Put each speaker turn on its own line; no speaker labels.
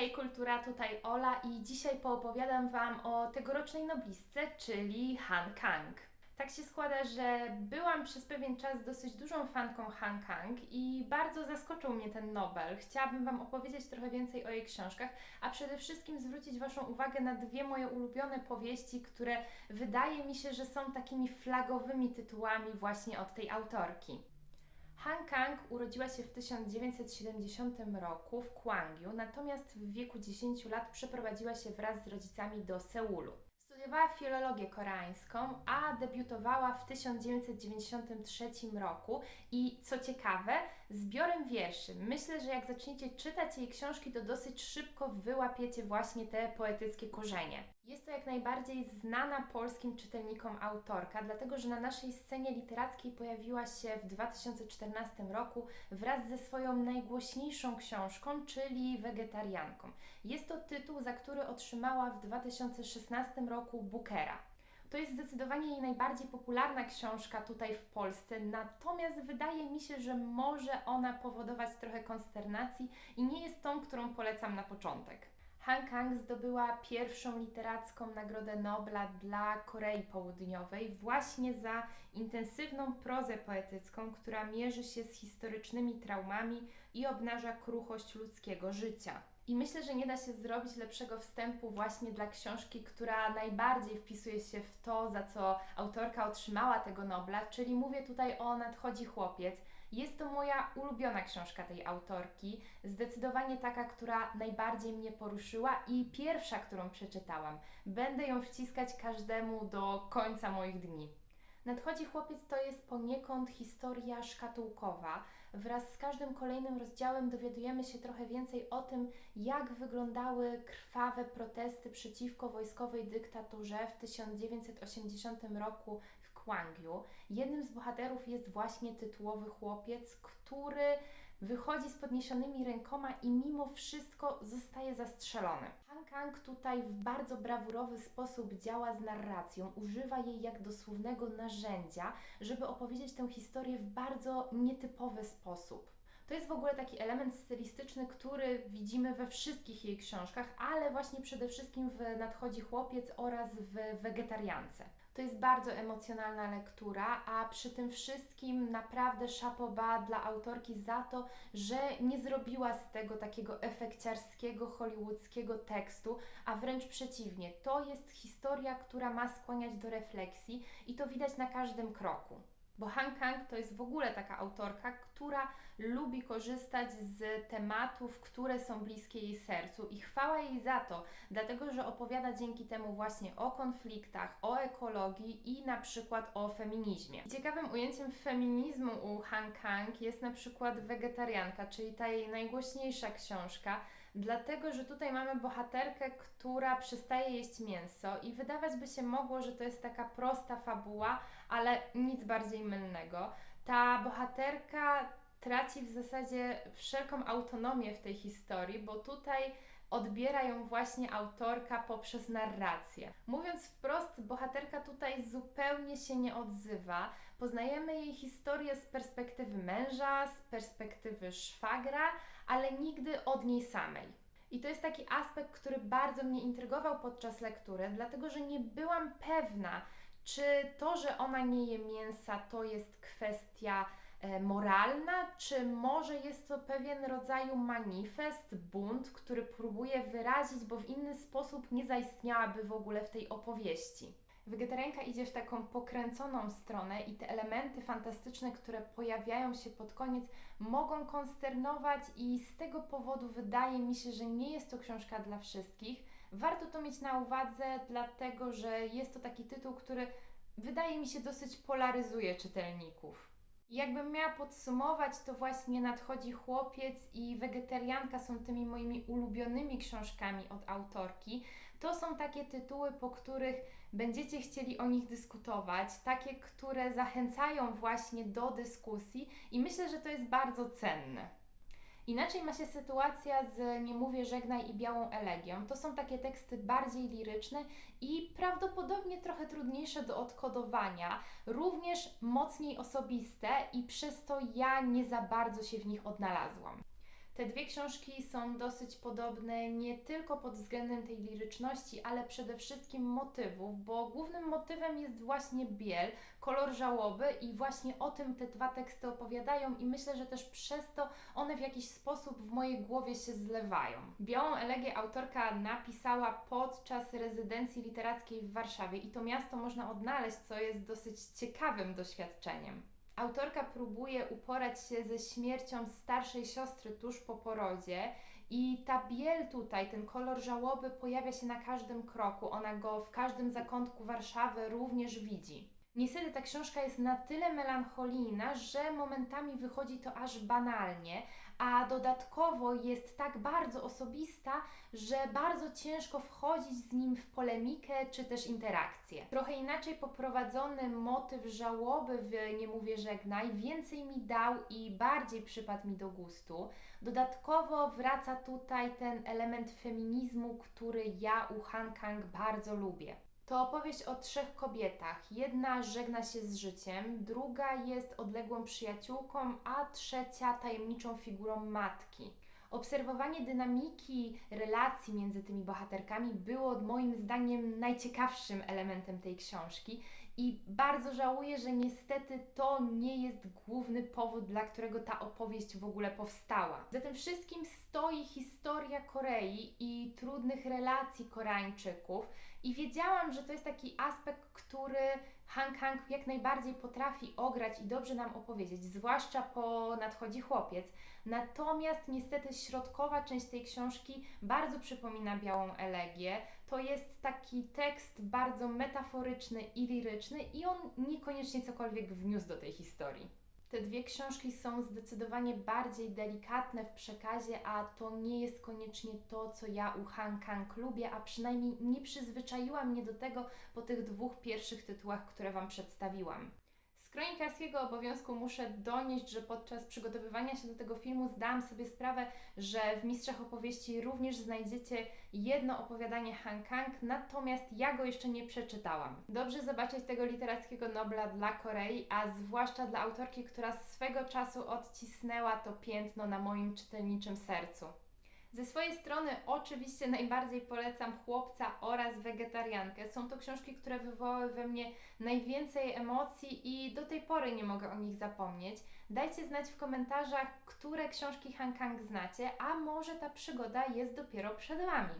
Hej Kultura, tutaj Ola i dzisiaj poopowiadam Wam o tegorocznej noblistce, czyli Han Kang. Tak się składa, że byłam przez pewien czas dosyć dużą fanką Han Kang i bardzo zaskoczył mnie ten Nobel. Chciałabym Wam opowiedzieć trochę więcej o jej książkach, a przede wszystkim zwrócić Waszą uwagę na dwie moje ulubione powieści, które wydaje mi się, że są takimi flagowymi tytułami właśnie od tej autorki. Han Kang urodziła się w 1970 roku w Kwangju, natomiast w wieku 10 lat przeprowadziła się wraz z rodzicami do Seulu. Studiowała filologię koreańską, a debiutowała w 1993 roku i co ciekawe, zbiorem wierszy. Myślę, że jak zaczniecie czytać jej książki, to dosyć szybko wyłapiecie właśnie te poetyckie korzenie. Jest to jak najbardziej znana polskim czytelnikom autorka, dlatego że na naszej scenie literackiej pojawiła się w 2014 roku wraz ze swoją najgłośniejszą książką, czyli Wegetarianką. Jest to tytuł, za który otrzymała w 2016 roku Bookera. To jest zdecydowanie jej najbardziej popularna książka tutaj w Polsce, natomiast wydaje mi się, że może ona powodować trochę konsternacji i nie jest tą, którą polecam na początek. Han Kang zdobyła pierwszą literacką Nagrodę Nobla dla Korei Południowej właśnie za intensywną prozę poetycką, która mierzy się z historycznymi traumami i obnaża kruchość ludzkiego życia. I myślę, że nie da się zrobić lepszego wstępu właśnie dla książki, która najbardziej wpisuje się w to, za co autorka otrzymała tego Nobla, czyli mówię tutaj o Nadchodzi chłopiec. Jest to moja ulubiona książka tej autorki, zdecydowanie taka, która najbardziej mnie poruszyła i pierwsza, którą przeczytałam. Będę ją wciskać każdemu do końca moich dni. Nadchodzi chłopiec to jest poniekąd historia szkatułkowa. Wraz z każdym kolejnym rozdziałem dowiadujemy się trochę więcej o tym, jak wyglądały krwawe protesty przeciwko wojskowej dyktaturze w 1980 roku w Kwangju. Jednym z bohaterów jest właśnie tytułowy chłopiec, który wychodzi z podniesionymi rękoma i mimo wszystko zostaje zastrzelony. Han Kang tutaj w bardzo brawurowy sposób działa z narracją, używa jej jak dosłownego narzędzia, żeby opowiedzieć tę historię w bardzo nietypowy sposób. To jest w ogóle taki element stylistyczny, który widzimy we wszystkich jej książkach, ale właśnie przede wszystkim w Nadchodzi Chłopiec oraz w Wegetariance. To jest bardzo emocjonalna lektura, a przy tym wszystkim naprawdę szapoba dla autorki za to, że nie zrobiła z tego takiego efekciarskiego, hollywoodzkiego tekstu, a wręcz przeciwnie. To jest historia, która ma skłaniać do refleksji i to widać na każdym kroku. Bo Han Kang to jest w ogóle taka autorka, która lubi korzystać z tematów, które są bliskie jej sercu i chwała jej za to, dlatego że opowiada dzięki temu właśnie o konfliktach, o ekologii i na przykład o feminizmie. Ciekawym ujęciem feminizmu u Han Kang jest na przykład Wegetarianka, czyli ta jej najgłośniejsza książka, dlatego że tutaj mamy bohaterkę, która przestaje jeść mięso i wydawać by się mogło, że to jest taka prosta fabuła, ale nic bardziej mylnego. Ta bohaterka traci w zasadzie wszelką autonomię w tej historii, bo tutaj odbiera ją właśnie autorka poprzez narrację. Mówiąc wprost, bohaterka tutaj zupełnie się nie odzywa. Poznajemy jej historię z perspektywy męża, z perspektywy szwagra, ale nigdy od niej samej. I to jest taki aspekt, który bardzo mnie intrygował podczas lektury, dlatego że nie byłam pewna, czy to, że ona nie je mięsa, to jest kwestia e, moralna, czy może jest to pewien rodzaj manifest, bunt, który próbuje wyrazić, bo w inny sposób nie zaistniałaby w ogóle w tej opowieści. Wegetarianka idzie w taką pokręconą stronę i te elementy fantastyczne, które pojawiają się pod koniec, mogą konsternować i z tego powodu wydaje mi się, że nie jest to książka dla wszystkich. Warto to mieć na uwadze, dlatego że jest to taki tytuł, który wydaje mi się dosyć polaryzuje czytelników. Jakbym miała podsumować, to właśnie Nadchodzi Chłopiec i Wegetarianka są tymi moimi ulubionymi książkami od autorki. To są takie tytuły, po których będziecie chcieli o nich dyskutować, takie, które zachęcają właśnie do dyskusji i myślę, że to jest bardzo cenne. Inaczej ma się sytuacja z Nie mówię żegnaj i Białą Elegią. To są takie teksty bardziej liryczne i prawdopodobnie trochę trudniejsze do odkodowania, również mocniej osobiste i przez to ja nie za bardzo się w nich odnalazłam. Te dwie książki są dosyć podobne nie tylko pod względem tej liryczności, ale przede wszystkim motywów, bo głównym motywem jest właśnie biel, kolor żałoby i właśnie o tym te dwa teksty opowiadają i myślę, że też przez to one w jakiś sposób w mojej głowie się zlewają. Białą elegię autorka napisała podczas rezydencji literackiej w Warszawie i to miasto można odnaleźć, co jest dosyć ciekawym doświadczeniem. Autorka próbuje uporać się ze śmiercią starszej siostry tuż po porodzie i ta biel tutaj, ten kolor żałoby pojawia się na każdym kroku. Ona go w każdym zakątku Warszawy również widzi. Niestety ta książka jest na tyle melancholijna, że momentami wychodzi to aż banalnie, a dodatkowo jest tak bardzo osobista, że bardzo ciężko wchodzić z nim w polemikę czy też interakcję. Trochę inaczej poprowadzony motyw żałoby w Nie mówię żegnaj więcej mi dał i bardziej przypadł mi do gustu. Dodatkowo wraca tutaj ten element feminizmu, który ja u Han Kang bardzo lubię. To opowieść o trzech kobietach. Jedna żegna się z życiem, druga jest odległą przyjaciółką, a trzecia tajemniczą figurą matki. Obserwowanie dynamiki relacji między tymi bohaterkami było moim zdaniem najciekawszym elementem tej książki i bardzo żałuję, że niestety to nie jest główny powód, dla którego ta opowieść w ogóle powstała. Za tym wszystkim stoi historia Korei i trudnych relacji Koreańczyków i wiedziałam, że to jest taki aspekt, który Han Kang jak najbardziej potrafi ograć i dobrze nam opowiedzieć, zwłaszcza po nadchodzi chłopiec. Natomiast niestety środkowa część tej książki bardzo przypomina Białą Elegię. To jest taki tekst bardzo metaforyczny i liryczny i on niekoniecznie cokolwiek wniósł do tej historii. Te dwie książki są zdecydowanie bardziej delikatne w przekazie, a to nie jest koniecznie to, co ja u Han Kang lubię, a przynajmniej nie przyzwyczaiła mnie do tego po tych dwóch pierwszych tytułach, które Wam przedstawiłam. Z kronikarskiego obowiązku muszę donieść, że podczas przygotowywania się do tego filmu zdałam sobie sprawę, że w Mistrzach Opowieści również znajdziecie jedno opowiadanie Han Kang, natomiast ja go jeszcze nie przeczytałam. Dobrze zobaczyć tego literackiego Nobla dla Korei, a zwłaszcza dla autorki, która swego czasu odcisnęła to piętno na moim czytelniczym sercu. Ze swojej strony oczywiście najbardziej polecam Chłopca oraz Wegetariankę. Są to książki, które wywołały we mnie najwięcej emocji i do tej pory nie mogę o nich zapomnieć. Dajcie znać w komentarzach, które książki Han Kang znacie, a może ta przygoda jest dopiero przed Wami.